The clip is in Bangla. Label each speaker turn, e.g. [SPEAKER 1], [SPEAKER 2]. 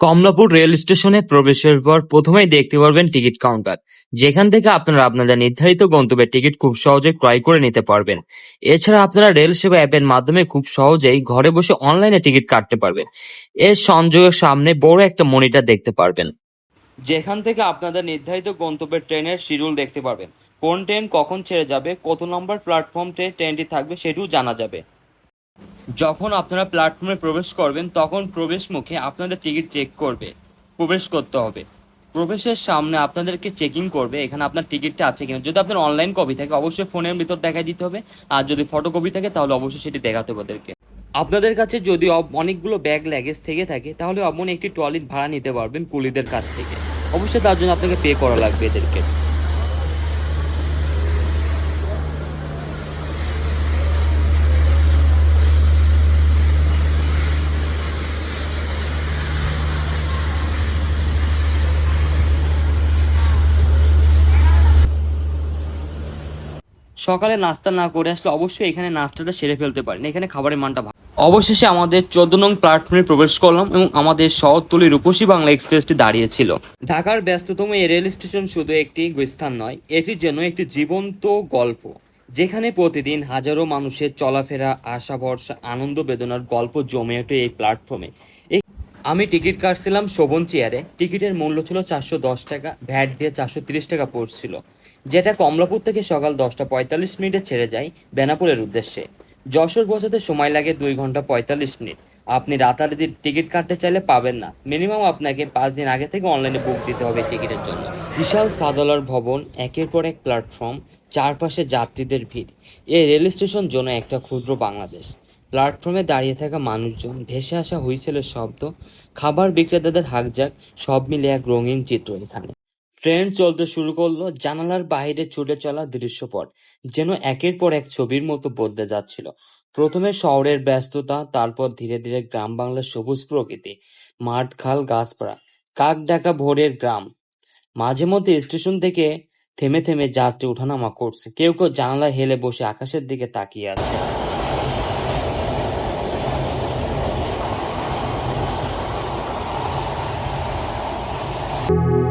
[SPEAKER 1] কমলাপুর রেল স্টেশনে প্রবেশের পর প্রথমেই দেখতে পারবেন টিকিট কাউন্টার, যেখান থেকে আপনারা আপনাদের নির্ধারিত গন্তব্যের টিকিট খুব সহজে ক্রয় করে নিতে পারবেন। এছাড়া আপনারা রেল সেবা অ্যাপের মাধ্যমে খুব সহজেই ঘরে বসে অনলাইনে টিকিট কাটতে পারবেন। এর সংযোগের সামনে বড় একটা মনিটর দেখতে পারবেন। যেখান থেকে আপনাদের নির্ধারিত গন্তব্যের ট্রেনের শিডিউল দেখতে পারবেন। কোন ট্রেন কখন ছেড়ে যাবে, কত নম্বর প্ল্যাটফর্ম ট্রেন, ট্রেনটি থাকবে সেটিও জানা যাবে। যখন আপনারা প্ল্যাটফর্মে প্রবেশ করবেন, তখন প্রবেশ মুখে আপনাদের টিকিট চেক করবে। প্রবেশ করতে হবে। প্রবেশের সামনে আপনাদেরকে চেকিং করবে, এখানে আপনার টিকিটটা আছে কিনা। যদি আপনার অনলাইন কপি থাকে, অবশ্যই ফোনের ভিতর দেখাই দিতে হবে। আর যদি ফটো কপি থাকে, তাহলে অবশ্যই সেটি দেখাতে হবে ওদেরকে। আপনাদের কাছে যদি অনেকগুলো ব্যাগ ল্যাগেজ থেকে থাকে, তাহলে অমন একটি টয়লেট ভাড়া নিতে পারবেন কুলিদের কাছ থেকে। অবশ্যই তার জন্য আপনাকে পে করা লাগবে এদেরকে। সকালে নাস্তা না করে আসলে অবশ্যই এখানে নাস্তাটা সেরে ফেলতে পারেন। এখানে খাবারের মানটা ভালো। অবশেষে আমাদের চোদ্দ নং প্ল্যাটফর্মে প্রবেশ করলাম এবং আমাদের শহরতলি রূপসী বাংলা এক্সপ্রেসটি দাঁড়িয়েছিল। ঢাকার ব্যস্ততম এই রেল স্টেশন শুধু একটি স্থান নয়, এটি যেন একটি জীবন্ত গল্প, যেখানে প্রতিদিন হাজারো মানুষের চলাফেরা আশা ভরসা আনন্দ বেদনার গল্প জমে ওঠে এই প্ল্যাটফর্মে। আমি টিকিট কাটছিলাম শোভন চেয়ারে। টিকিটের মূল্য ছিল চারশো দশ টাকা, ভ্যাট দিয়ে চারশো তিরিশ টাকা পড়ছিল। যেটা কমলাপুর থেকে সকাল দশটা পঁয়তাল্লিশ মিনিটে ছেড়ে যায় বেনাপুরের উদ্দেশ্যে। যশোর পৌঁছাতে সময় লাগে দুই ঘণ্টা পঁয়তাল্লিশ মিনিট। আপনি রাতারাতি টিকিট কাটতে চাইলে পাবেন না। মিনিমাম আপনাকে পাঁচ দিন আগে থেকে অনলাইনে বুক দিতে হবে টিকিটের জন্য। বিশাল সাদলার ভবন, একের পর এক প্ল্যাটফর্ম, চারপাশে যাত্রীদের ভিড়। এই রেল স্টেশন জন্য একটা ক্ষুদ্র বাংলাদেশ। প্ল্যাটফর্মে দাঁড়িয়ে থাকা মানুষজন, ভেসে আসা হুইসেলের শব্দ, খাবার বিক্রেতাদের হাকজাক সব মিলে এক রঙিন চিত্র এখানে। ট্রেন চলতে শুরু করল জানালার বাইরে ছুটে চলা দৃশ্যপট যেন একের পর এক ছবির মতো বদলে যাচ্ছিল। প্রথমে শহরের ব্যস্ততা, তারপর ধীরে ধীরে গ্রাম বাংলার সবুজ প্রকৃতি, মাঠ-খাল, গাছপালা, কাক-ডাকা ভোরের গ্রাম। মাঝে মধ্যে স্টেশন থেকে থেমে থেমে যাত্রী উঠানামা করছে, কেউ কেউ জানালা হেলে বসে আকাশের দিকে তাকিয়ে আছে। thank you